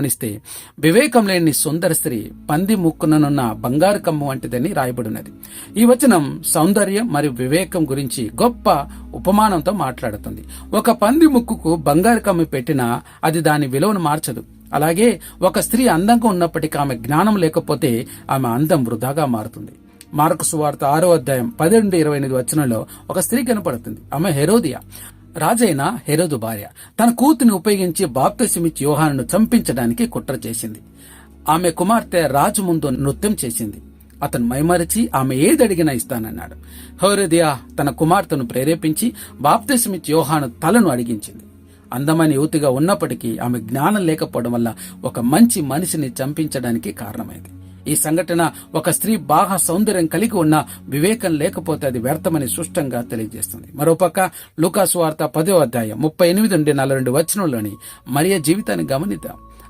గమనిస్తే వివేకం లేని సుందర స్త్రీ పంది ముక్కుననున్న బంగారు కమ్ము వంటిదని రాయబడినది. ఈ వచనం సౌందర్యం మరియు వివేకం గురించి గొప్ప ఉపమానంతో మాట్లాడుతుంది. ఒక పంది ముక్కుకు బంగారు కమ్ము పెట్టినా అది దాని విలువను మార్చదు. అలాగే ఒక స్త్రీ అందంగా ఉన్నప్పటికీ ఆమె జ్ఞానం లేకపోతే ఆమె అందం వృధాగా మారుతుంది. మార్కు సువార్త ఆరో అధ్యాయం పది నుండి ఇరవై ఎనిమిది వచనంలో ఒక స్త్రీ కనపడుతుంది. ఆమె హెరోదియా. రాజైన హెరోదు భార్య. తన కూతుని ఉపయోగించి బాప్తసిమిచ్చి యోహాను చంపించడానికి కుట్ర చేసింది. ఆమె కుమార్తె రాజు ముందు నృత్యం చేసింది. అతను మైమరిచి ఆమె ఏది అడిగినా ఇస్తానన్నాడు. హోరదియా తన కుమార్తెను ప్రేరేపించి బాప్తసిమిచ్చి యోహాను తలను అడిగించింది. అందమైన యువతిగా ఉన్నప్పటికీ ఆమె జ్ఞానం లేకపోవడం వల్ల ఒక మంచి మనిషిని చంపించడానికి కారణమైంది. ఈ సంఘటన ఒక స్త్రీ బాగా సౌందర్యం కలిగి ఉన్న వివేకం లేకపోతే అది వ్యర్థమని స్పష్టంగా తెలియజేస్తుంది. మరోపక్క లూకాసు వార్త పదో అధ్యాయం ముప్పై ఎనిమిది నుండి నలభై రెండు వచనంలోని మరియ జీవితాన్ని గమనిద్దాం.